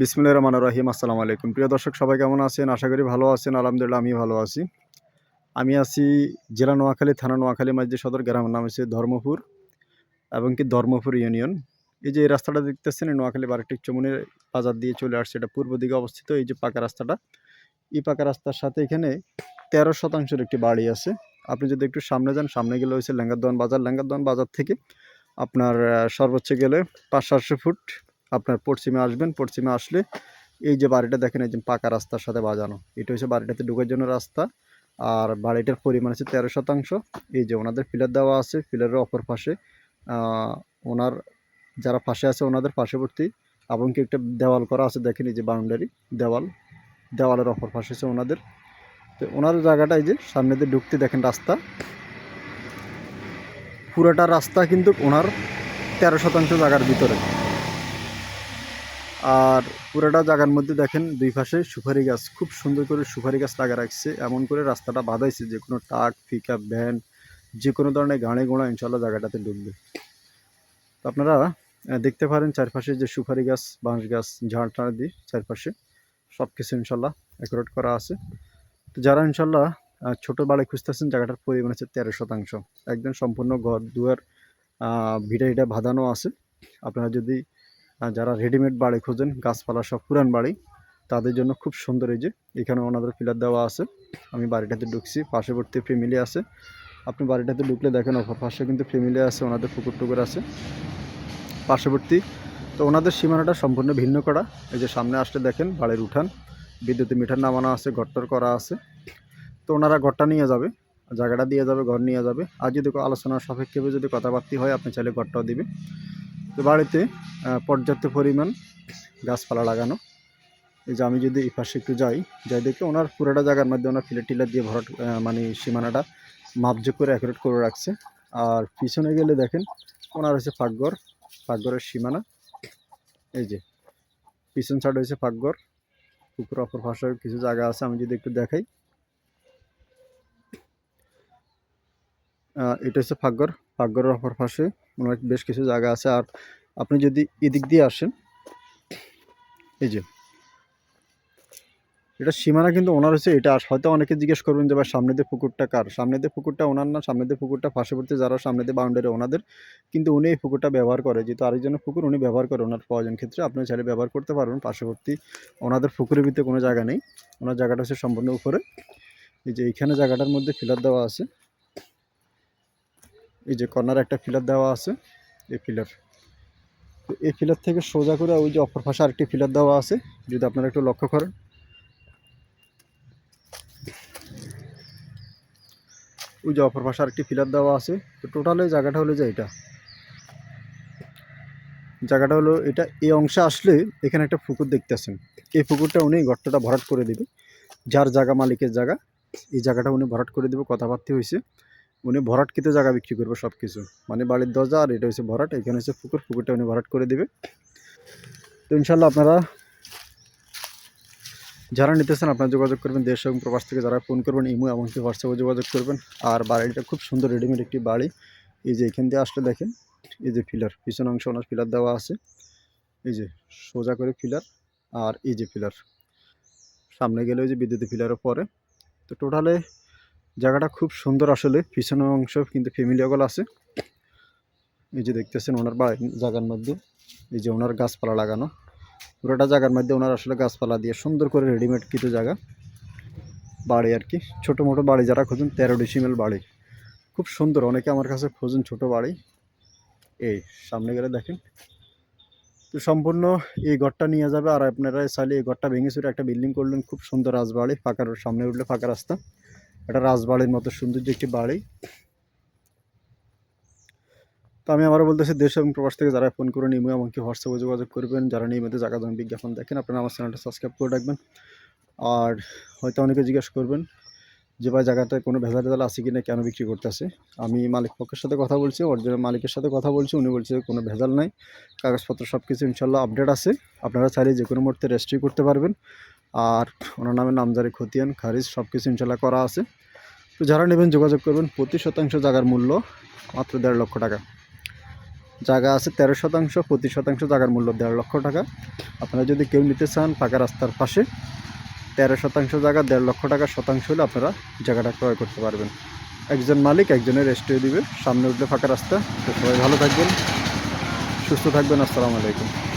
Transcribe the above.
বিসমুল্লাহ রহমান রহিম। আসসালামু আলাইকুম। প্রিয় দর্শক, সবাই কেমন আছেন? আশা করি ভালো আছেন। আলহামদুলিল্লাহ আমি ভালো আছি। আমি আছি জেলা নোয়াখালী, থানা নোয়াখালী মসজিদ সদর, গ্রামের নাম হচ্ছে ধর্মপুর এবং কি ধর্মপুর ইউনিয়ন। এই যে এই রাস্তাটা দেখতেছেন নোয়াখালী বারোটি চমুনের বাজার দিয়ে চলে আসছে। এটা পূর্ব দিকে অবস্থিত, এই যে পাকা রাস্তাটা। এই পাকা রাস্তার সাথে এখানে তেরো শতাংশের একটি বাড়ি আছে। আপনি যদি একটু সামনে যান, সামনে গেলে হচ্ছে লেঙ্গারদোয়ান বাজার। লেঙ্গারদোয়ান বাজার থেকে আপনার সর্বোচ্চ গেলে পাঁচ সাতশো ফুট। আপনার পশ্চিমে আসবেন, পশ্চিমে আসলে এই যে বাড়িটা দেখেন, এই যে পাকা রাস্তার সাথে বাজানো। এটা হচ্ছে বাড়িটাতে ঢোকার জন্য রাস্তা। আর বাড়িটার পরিমাণ হচ্ছে তেরো শতাংশ। এই যে ওনাদের পিলার দেওয়া আছে পিলারের অপর পাশে। ওনার যারা পাশে আছে, ওনাদের পার্শ্ববর্তী। এবং কি একটা দেওয়াল করা আছে, দেখেন এই যে বাউন্ডারি, দেওয়াল। দেওয়ালের অপর পাশে আছে ওনাদের। তো ওনার জায়গাটা এই যে সামনে দিয়ে ঢুকতে দেখেন রাস্তা। পুরোটা রাস্তা কিন্তু ওনার তেরো শতাংশ জায়গার ভিতরে। আর পুরোটা জায়গার মধ্যে দেখেন দুই পাশে সুপারি গাছ, খুব সুন্দর করে সুপারি গাছ লাগা রাখছে। এমন করে রাস্তাটা বাঁধাইছে যে কোনো ট্রাক পিক আপ ভ্যান, যে কোনো ধরনের গাড়ি ঘোড়া ইনশাল্লাহ জায়গাটাতে ঢুকবে। তো আপনারা দেখতে পারেন চারপাশে যে সুপারি গাছ, বাঁশ গাছ, ঝাড় টাড় দিয়ে চারপাশে। সব কিছু ইনশাল্লাহ অ্যাকুরেট করা আছে। তো যারা ইনশাল্লাহ ছোট বাড়ি খুঁজতেছেন জায়গাটার পরিমাণ হচ্ছে তেরো শতাংশ। একদম সম্পূর্ণ ঘর দুয়ার ভিটা ভিটা বাঁধানো আছে। আপনারা যদি যারা রেডিমেড বাড়ি খোঁজেন, গাছপালা সব পুরান বাড়ি, তাদের জন্য খুব সুন্দর এই যে, এখানে ওনাদের পিলার দেওয়া আছে। আমি বাড়িটাতে ঢুকছি পার্শ্ববর্তী ফ্যামিলি আছে। আপনি বাড়িটাতে ঢুকলে দেখেন পাশে কিন্তু ফ্যামিলি আছে, ওনাদের পুকুর টুকুর আছে পার্শ্ববর্তী তো ওনাদের সীমানাটা সম্পূর্ণ ভিন্ন করা। এই যে সামনে আসলে দেখেন, বাড়ির উঠান। বিদ্যুতের মিটার নামানো আছে ঘরটর করা আছে। তো ওনারা ঘরটা নিয়ে যাবে, জায়গাটা দিয়ে যাবে, ঘর নিয়ে যাবে। আর যদি আলোচনার সাপেক্ষে যদি কথাবার্তা হয়, আপনি চাইলে ঘরটাও দিবে তো বাড়িতে পর্যাপ্ত পরিমাণ গাছপালা লাগানো। এই যে আমি যদি এই পাশে একটু যাই যাই দেখে ওনার পুরোটা জায়গার মধ্যে ওনার ফিলার টিলার দিয়ে ভরাট মানে সীমানাটা মাপযোগ করে অ্যাকুরেট করে রাখছে। আর পিছনে গেলে দেখেন ওনার হচ্ছে পাকঘর, পাকঘরের সীমানা। এই যে, পিছন সাইড হয়েছে পাকঘর পুকুর অপর পাশে কিছু জায়গা আছে, আমি যদি একটু দেখাই। এটা হচ্ছে পাকঘর। পাকঘরের অপর পাশে ওনার বেশ কিছু জায়গা আছে। আর আপনি যদি এদিক দিয়ে আসেন, এই যে, এটা সীমানা কিন্তু ওনার হচ্ছে, এটা হয়তো অনেকে জিজ্ঞেস করবেন যে ভাই, সামনে দিয়ে পুকুরটা কার? সামনে দিয়ে পুকুরটা ওনার না? সামনে দিয়ে পুকুরটা পার্শ্ববর্তী যারা, সামনে দিয়ে বাউন্ডারি ওনাদের। কিন্তু উনি এই পুকুরটা ব্যবহার করে, যেহেতু আরেকজনের পুকুর উনি ব্যবহার করে ওনার প্রয়োজন ক্ষেত্রে, আপনি চাইলে ব্যবহার করতে পারবেন। পার্শ্ববর্তী ওনাদের পুকুরের ভিতরে কোনো জায়গা নেই। ওনার জায়গাটা হচ্ছে সম্পূর্ণ উপরে। এই যে, এইখানে জায়গাটার মধ্যে ফিলার দেওয়া আছে। এই যে কর্নারে একটা ফিলার দেওয়া আছে, এই ফিলার এই ফিলার থেকে সোজা করে ওই যে অপর পাশে আরেকটি ফিলার দেওয়া আছে, যদি আপনারা একটু লক্ষ্য করেন। ওই যে অপর পাশে আরেকটি ফিলার দেওয়া আছে, তো টোটাল এই জায়গাটা হলো যে এটা। জায়গাটা হলো এটা, এই অংশে আসলে এখানে একটা পুকুর দেখতেছেন। এই পুকুরটা উনি গর্তটা ভরাট করে দিবে। যার জায়গা মালিকের জায়গা, এই জায়গাটা উনি ভরাট করে দেবে, কথাবার্তা হয়েছে উনি ভরাটকৃত জায়গা বিক্রি করবে সব কিছু মানে বাড়ির দরজা আর এটা হচ্ছে ভরাট, এখানে হচ্ছে পুকুর, পুকুরটা উনি ভরাট করে দিবে। তো ইনশাল্লাহ আপনারা যারা নিতেছেন আপনারা যোগাযোগ করবেন, দেশ এবং প্রবাস থেকে যারা ফোন করবেন, ইমো এমনকি হোয়াটসঅ্যাপে যোগাযোগ করবেন। আর বাড়িটা খুব সুন্দর রেডিমেড একটি বাড়ি। এই যে এখান দিয়ে আসলে দেখেন, এই যে ফিলার, পিছন অংশ ওনার ফিলার দেওয়া আছে। এই যে সোজা করে ফিলার আর এই যে ফিলার। সামনে গেলে ওই যে বিদ্যুতের ফিলারও পরে। তো টোটালে জায়গাটা খুব সুন্দর আসলে, পিছনের অংশ কিন্তু ফ্যামিলি অগল আছে। এই যে দেখতেছেন ওনার জায়গার মধ্যে, এই যে ওনার গাছপালা লাগানো। পুরোটা জায়গার মধ্যে ওনার আসলে গাছপালা দিয়ে সুন্দর করে রেডিমেড কিছু জায়গা। বাড়ি আর কি, ছোটো মোটো বাড়ি যারা খোঁজেন, তেরো ডিসিমেল বাড়ি। খুব সুন্দর, অনেকে আমার কাছে খোঁজেন ছোট বাড়ি। এই, সামনে গেলে দেখেন। তো সম্পূর্ণ এই ঘরটা নিয়ে যাবে আর আপনারা চাইলে এই ঘরটা ভেঙে একটা বিল্ডিং করলেন, খুব সুন্দর রাজবাড়ি ফাঁকার সামনে উঠলে ফাঁকা রাস্তা। এটা রাজবাড়ির মতো সৌন্দর্য একটি বাড়ি। তো আমি আবারও বলতেছি, দেশ এবং প্রবাস থেকে যারা ফোন করে নিয়মিত এমনকি হোয়াটসঅ্যাপে যোগাযোগ করবেন, যারা নিয়মিত জায়গা জমি বিজ্ঞাপন দেখেন, আপনারা আমার চ্যানেলটা সাবস্ক্রাইব করে রাখবেন। আর হয়তো অনেকে জিজ্ঞেস করবেন যে, ভাই, জায়গাটায় কোনো ভেজা ভেজাল আছে কিনা কেন বিক্রি করতেছে? আমি মালিক পক্ষের সাথে কথা বলছি অরিজিনাল মালিকের সাথে কথা বলছি, উনি বলছে কোনো ভেজাল নাই, কাগজপত্র সব কিছু ইনশাল্লাহ আপডেট আছে। আপনারা চাইলে যে কোনো মুহূর্তে রেজিস্ট্রি করতে পারবেন। আর ওনার নামে নামজারি খতিয়ান, খারিজ সব কিছু ইনশাল্লাহ করা আছে। তো যারা নেবেন যোগাযোগ করবেন, প্রতি শতাংশ জায়গার মূল্য মাত্র দেড় লক্ষ টাকা। জায়গা আছে তেরো শতাংশ, প্রতি শতাংশ জায়গার মূল্য দেড় লক্ষ টাকা। আপনারা যদি কেউ নিতে চান পাকা রাস্তার পাশে, তেরো শতাংশ জায়গা দেড় লক্ষ টাকা শতাংশ হলে আপনারা জায়গাটা ক্রয় করতে পারবেন। একজন মালিক একজনের রেস্টে দিবে, সামনে উঠলে ফাঁকা রাস্তা। তো সবাই ভালো থাকবেন, সুস্থ থাকবেন, আসসালামু আলাইকুম।